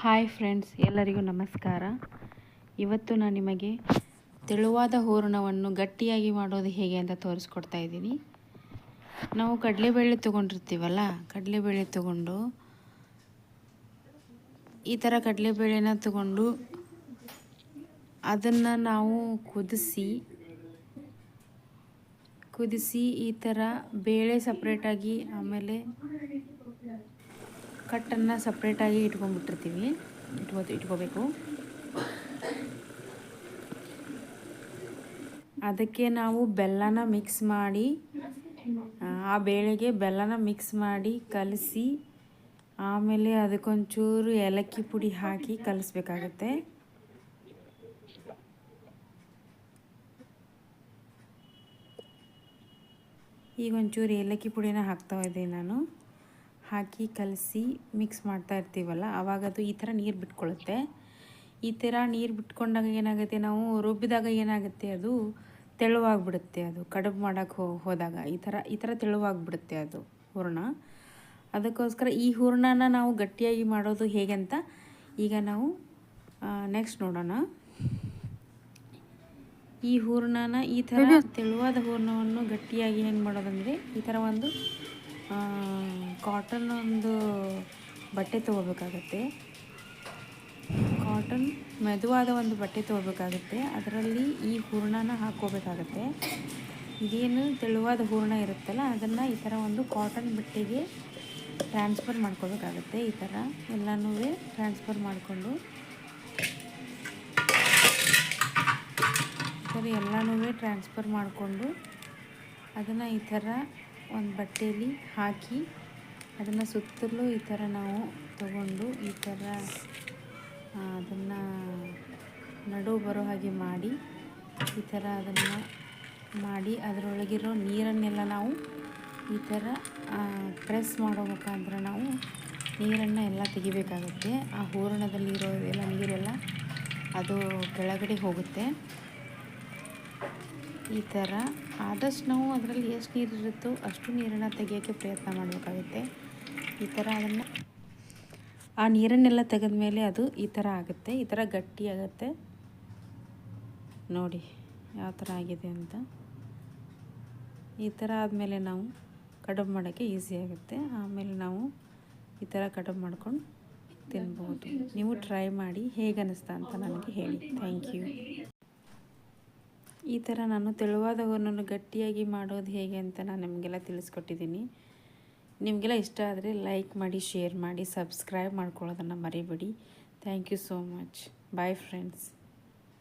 Hi friends ಎಲ್ಲರಿಗೂ ನಮಸ್ಕಾರ. ಇವತ್ತು ನಾನು ನಿಮಗೆ ತೆಳುವಾದ ಹೂರಣವನ್ನು ಗಟ್ಟಿಯಾಗಿ ಮಾಡೋದು ಹೇಗೆ ಅಂತ ತೋರಿಸ್ಕೊಡ್ತಾ ಇದ್ದೀನಿ. ನಾವು ಕಡಲೆಬೇಳೆ ತೊಗೊಂಡಿರ್ತೀವಲ್ಲ, ಕಡಲೆಬೇಳೆ ತೊಗೊಂಡು ಈ ಥರ ಕಡಲೆಬೇಳೆನ ತಗೊಂಡು ಅದನ್ನು ನಾವು ಕುದಿಸಿ ಕುದಿಸಿ ಈ ಥರ ಬೇಳೆ ಸಪ್ರೇಟಾಗಿ ಆಮೇಲೆ ಕಟ್ಟನ್ನು ಸಪ್ರೇಟಾಗಿ ಇಟ್ಕೊಂಡ್ಬಿಟ್ಟಿರ್ತೀವಿ. ಇಟ್ಕೋ ಇಟ್ಕೋಬೇಕು ಅದಕ್ಕೆ ನಾವು ಬೆಲ್ಲನ ಮಿಕ್ಸ್ ಮಾಡಿ, ಆ ಬೇಳೆಗೆ ಬೆಲ್ಲನ ಮಿಕ್ಸ್ ಮಾಡಿ ಕಲಸಿ, ಆಮೇಲೆ ಅದಕ್ಕೊಂಚೂರು ಏಲಕ್ಕಿ ಪುಡಿ ಹಾಕಿ ಕಲಿಸ್ಬೇಕಾಗತ್ತೆ. ಈಗ ಒಂಚೂರು ಏಲಕ್ಕಿ ಪುಡಿನ ಹಾಕ್ತಾ ಇದ್ದೀನಿ ನಾನು. ಹಾಕಿ ಕಲಸಿ ಮಿಕ್ಸ್ ಮಾಡ್ತಾ ಇರ್ತೀವಲ್ಲ ಆವಾಗ ಅದು ಈ ಥರ ನೀರು ಬಿಟ್ಕೊಳ್ಳುತ್ತೆ ಈ ಥರ ನೀರು ಬಿಟ್ಕೊಂಡಾಗ ಏನಾಗುತ್ತೆ ನಾವು ರುಬ್ಬಿದಾಗ ಏನಾಗುತ್ತೆ ಅದು ತೆಳುವಾಗಿಬಿಡುತ್ತೆ ಅದು. ಕಡುಬು ಮಾಡೋಕ್ಕೆ ಹೋ ಹೋದಾಗ ಈ ಥರ ಈ ಥರ ತೆಳುವಾಗಿಬಿಡುತ್ತೆ ಅದು ಹೂರ್ಣ. ಅದಕ್ಕೋಸ್ಕರ ಈ ಹೂರ್ಣನ ನಾವು ಗಟ್ಟಿಯಾಗಿ ಮಾಡೋದು ಹೇಗೆ ಅಂತ ಈಗ ನಾವು ನೆಕ್ಸ್ಟ್ ನೋಡೋಣ. ಈ ಹೂರ್ಣನ ಈ ಥರ ತೆಳುವಾದ ಹೂರ್ಣವನ್ನು ಗಟ್ಟಿಯಾಗಿ ಹೆಂಗೆ ಮಾಡೋದಂದರೆ ಈ ಥರ ಒಂದು ಕಾಟನ್ ಒಂದು ಬಟ್ಟೆ ತೊಗೋಬೇಕಾಗತ್ತೆ. ಕಾಟನ್ ಮೆದುವಾದ ಒಂದು ಬಟ್ಟೆ ತೊಗೋಬೇಕಾಗತ್ತೆ. ಅದರಲ್ಲಿ ಈ ಹೂರ್ಣನ ಹಾಕ್ಕೋಬೇಕಾಗತ್ತೆ. ಇದೇನು ತೆಳುವಾದ ಹೂರ್ಣ ಇರುತ್ತಲ್ಲ, ಅದನ್ನು ಈ ಥರ ಒಂದು ಕಾಟನ್ ಬಟ್ಟೆಗೆ ಟ್ರಾನ್ಸ್ಫರ್ ಮಾಡ್ಕೋಬೇಕಾಗತ್ತೆ. ಈ ಥರ ಎಲ್ಲನೂ ಟ್ರಾನ್ಸ್ಫರ್ ಮಾಡಿಕೊಂಡು. ಸರಿ ಎಲ್ಲನೂ ಟ್ರಾನ್ಸ್ಫರ್ ಮಾಡಿಕೊಂಡು ಅದನ್ನು ಈ ಥರ ಒಂದು ಬಟ್ಟೆಯಲ್ಲಿ ಹಾಕಿ ಅದನ್ನು ಸುತ್ತಲೂ ಈ ಥರ ನಾವು ತಗೊಂಡು ಈ ಥರ ಅದನ್ನು ನಡು ಬರೋ ಹಾಗೆ ಮಾಡಿ ಈ ಥರ ಅದನ್ನು ಮಾಡಿ ಅದರೊಳಗಿರೋ ನೀರನ್ನೆಲ್ಲ ನಾವು ಈ ಥರ ಪ್ರೆಸ್ ಮಾಡೋ ಮುಖಾಂತರ ನಾವು ನೀರನ್ನು ಎಲ್ಲ ತೆಗಿಬೇಕಾಗುತ್ತೆ. ಆ ಹೂರಣದಲ್ಲಿರೋ ಎಲ್ಲ ನೀರೆಲ್ಲ ಅದು ಕೆಳಗಡೆ ಹೋಗುತ್ತೆ. ಈ ಥರ ಆದಷ್ಟು ನಾವು ಅದರಲ್ಲಿ ಎಷ್ಟು ನೀರು ಇರುತ್ತೋ ಅಷ್ಟು ನೀರನ್ನು ತೆಗಿಯೋಕ್ಕೆ ಪ್ರಯತ್ನ ಮಾಡಬೇಕಾಗುತ್ತೆ. ಈ ಥರ ಅದನ್ನು ಆ ನೀರನ್ನೆಲ್ಲ ತೆಗೆದ ಮೇಲೆ ಅದು ಈ ಥರ ಆಗುತ್ತೆ, ಈ ಥರ ಗಟ್ಟಿ ಆಗುತ್ತೆ ನೋಡಿ ಯಾವ ಥರ ಆಗಿದೆ ಅಂತ. ಈ ಥರ ಆದಮೇಲೆ ನಾವು ಕಡಬು ಮಾಡೋಕ್ಕೆ ಈಸಿ ಆಗುತ್ತೆ. ಆಮೇಲೆ ನಾವು ಈ ಥರ ಕಡಬು ಮಾಡ್ಕೊಂಡು ತಿನ್ಬೋದು. ನೀವು ಟ್ರೈ ಮಾಡಿ, ಹೇಗೆ ಅನ್ನಿಸ್ತಾ ಅಂತ ನನಗೆ ಹೇಳಿ. ಥ್ಯಾಂಕ್ ಯು ಈ ಥರ ನಾನು ತೆಳುವಾದ ಗಟ್ಟಿಯಾಗಿ ಮಾಡೋದು ಹೇಗೆ ಅಂತ ನಾನು ನಿಮಗೆಲ್ಲ ತಿಳಿಸ್ಕೊಟ್ಟಿದ್ದೀನಿ. ನಿಮಗೆಲ್ಲ ಇಷ್ಟ ಆದರೆ ಲೈಕ್ ಮಾಡಿ, ಶೇರ್ ಮಾಡಿ, ಸಬ್ಸ್ಕ್ರೈಬ್ ಮಾಡ್ಕೊಳ್ಳೋದನ್ನು ಮರಿಬೇಡಿ. Thank you so much. Bye friends